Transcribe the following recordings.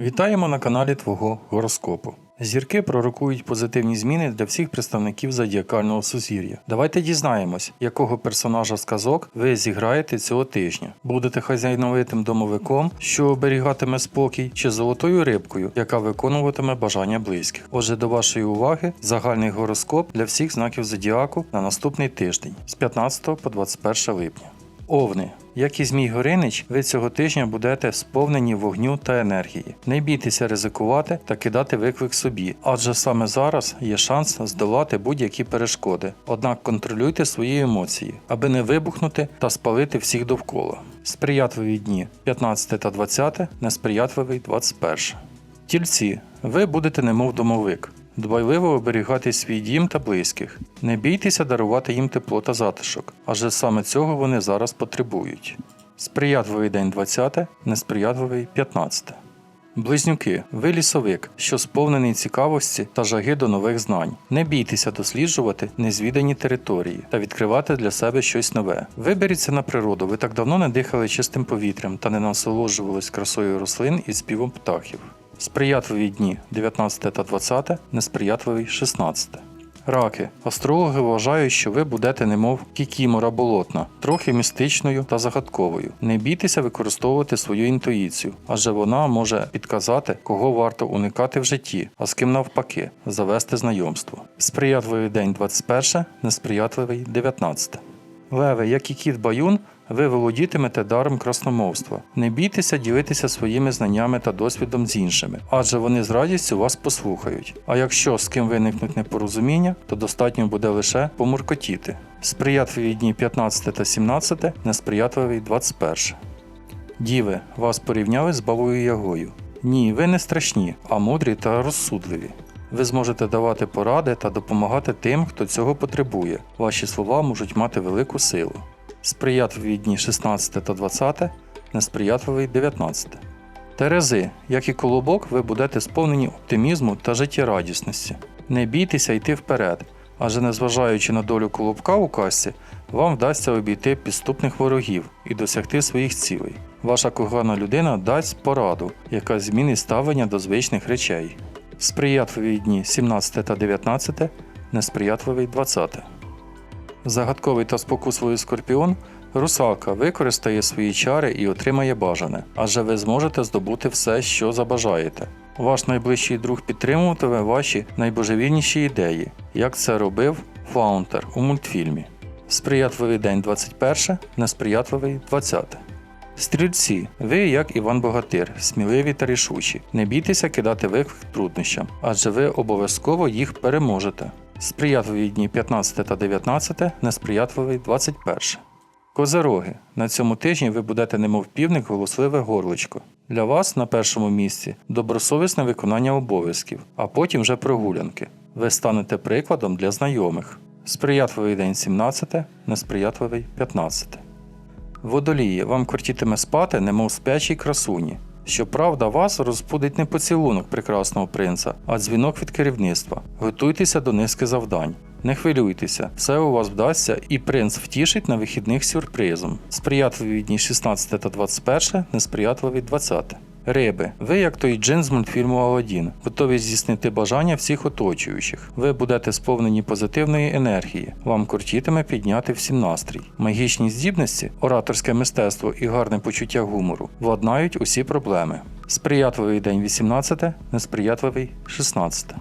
Вітаємо на каналі Твого гороскопу. Зірки пророкують позитивні зміни для всіх представників зодіакального сузір'я. Давайте дізнаємось, якого персонажа сказок ви зіграєте цього тижня. Будете хазяйновитим домовиком, що оберігатиме спокій, чи золотою рибкою, яка виконуватиме бажання близьких. Отже, до вашої уваги загальний гороскоп для всіх знаків зодіаку на наступний тиждень з 15 по 21 липня. Овни. Як і Змій Горинич, ви цього тижня будете сповнені вогню та енергії. Не бійтеся ризикувати та кидати виклик собі, адже саме зараз є шанс здолати будь-які перешкоди. Однак контролюйте свої емоції, аби не вибухнути та спалити всіх довкола. Сприятливі дні 15 та 20, несприятливий 21. Тільці, ви будете немов домовик. Дбайливо оберігати свій дім та близьких. Не бійтеся дарувати їм тепло та затишок, адже саме цього вони зараз потребують. Сприятливий день 20, несприятливий 15. Близнюки, ви лісовик, що сповнений цікавості та жаги до нових знань. Не бійтеся досліджувати незвідані території та відкривати для себе щось нове. Виберіться на природу, ви так давно не дихали чистим повітрям та не насолоджувались красою рослин і співом птахів. Сприятливі дні 19 та 20, несприятливий 16. Раки. Астрологи вважають, що ви будете немов кікімора болотна, трохи містичною та загадковою. Не бійтеся використовувати свою інтуїцію, адже вона може підказати, кого варто уникати в житті, а з ким навпаки, завести знайомство. Сприятливий день 21, несприятливий 19. Леви, як і кіт Баюн, ви володітимете даром красномовства. Не бійтеся ділитися своїми знаннями та досвідом з іншими, адже вони з радістю вас послухають. А якщо з ким виникнуть непорозуміння, то достатньо буде лише помуркотіти. Сприятливі дні 15 та 17, несприятливий 21. Діви, вас порівняли з бабою Ягою. Ні, ви не страшні, а мудрі та розсудливі. Ви зможете давати поради та допомагати тим, хто цього потребує. Ваші слова можуть мати велику силу. Сприятливі дні 16 та 20, несприятливий 19. Терези, як і колобок, ви будете сповнені оптимізму та життєрадісності. Не бійтеся йти вперед, адже незважаючи на долю колобка у касті, вам вдасться обійти підступних ворогів і досягти своїх цілей. Ваша кохана людина дасть пораду, яка змінить ставлення до звичних речей. Сприятливі дні 17 та 19, несприятливий 20. Загадковий та спокусливий скорпіон русалка використає свої чари і отримає бажане, адже ви зможете здобути все, що забажаєте. Ваш найближчий друг підтримуватиме ваші найбожевільніші ідеї, як це робив Фаунтер у мультфільмі. Сприятливий день 21, несприятливий 20. Стрільці, ви, як Іван Богатир, сміливі та рішучі. Не бійтеся кидати виклик труднощам, адже ви обов'язково їх переможете. Сприятливі дні 15 та 19, несприятливий 21. Козероги. На цьому тижні ви будете немов півник голосливе горличко. Для вас на першому місці добросовісне виконання обов'язків, а потім вже прогулянки. Ви станете прикладом для знайомих. Сприятливий день 17, несприятливий 15. Водолії, вам кортітиме спати, немов спячій красуні. Щоправда, вас розбудить не поцілунок прекрасного принца, а дзвінок від керівництва. Готуйтеся до низки завдань. Не хвилюйтеся, все у вас вдасться, і принц втішить на вихідних сюрпризом. Сприятливі дні 16 та 21, несприятливі 20. Риби, ви як той джин з мультфільму Аладдін, готові здійснити бажання всіх оточуючих. Ви будете сповнені позитивної енергії. Вам кортітиме підняти всім настрій. Магічні здібності, ораторське мистецтво і гарне почуття гумору владнають усі проблеми. Сприятливий день 18, несприятливий 16.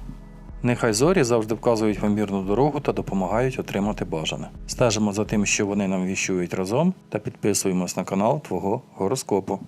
Нехай зорі завжди вказують вам вірну дорогу та допомагають отримати бажане. Стежимо за тим, що вони нам віщують разом, та підписуємось на канал Твого гороскопу.